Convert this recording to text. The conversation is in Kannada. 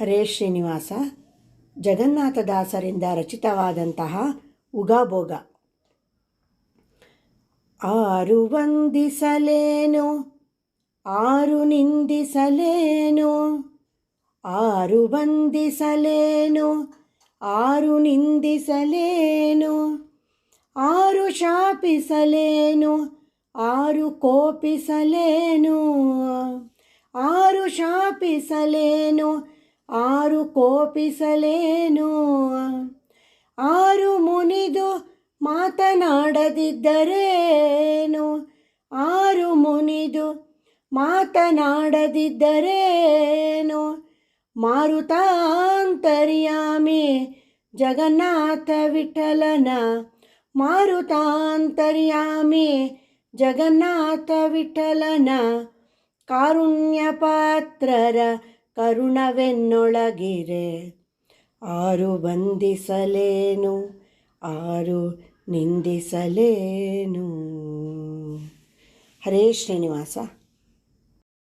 ಹರೇ ಶ್ರೀನಿವಾಸ. ಜಗನ್ನಾಥದಾಸರಿಂದ ರಚಿತವಾದಂತಹ ಉಗಾಭೋಗ. ಆರು ವಂದಿಸಲೇನು, ಆರು ನಿಂದಿಸಲೇನು, ಆರು ವಂದಿಸಲೇನು, ಆರು ನಿಂದಿಸಲೇನು, ಆರು ಶಾಪಿಸಲೇನು, ಆರು ಕೋಪಿಸಲೇನು, ಆರು ಶಾಪಿಸಲೇನು ಆರು ಕೋಪಿಸಲೇನು? ಆರು ಮುನಿದು ಮಾತನಾಡದಿದ್ದರೇನು? ಆರು ಮುನಿದು ಮಾತನಾಡದಿದ್ದರೇನು? ಮಾರುತಾಂತರ್ಯಾಮಿ ಜಗನ್ನಾಥ ವಿಠಲನ. ಮಾರುತಾಂತರ್ಯಾಮಿ ಜಗನ್ನಾಥ ವಿಠಲನ. ಕಾರುಣ್ಯ ಪಾತ್ರರ ಕರುಣವೆನ್ನೊಳಗಿರೆ. ಆರು ಬಂಧಿಸಲೇನು ಆರು ನಿಂದಿಸಲೇನು. ಹರೇ ಶ್ರೀನಿವಾಸ.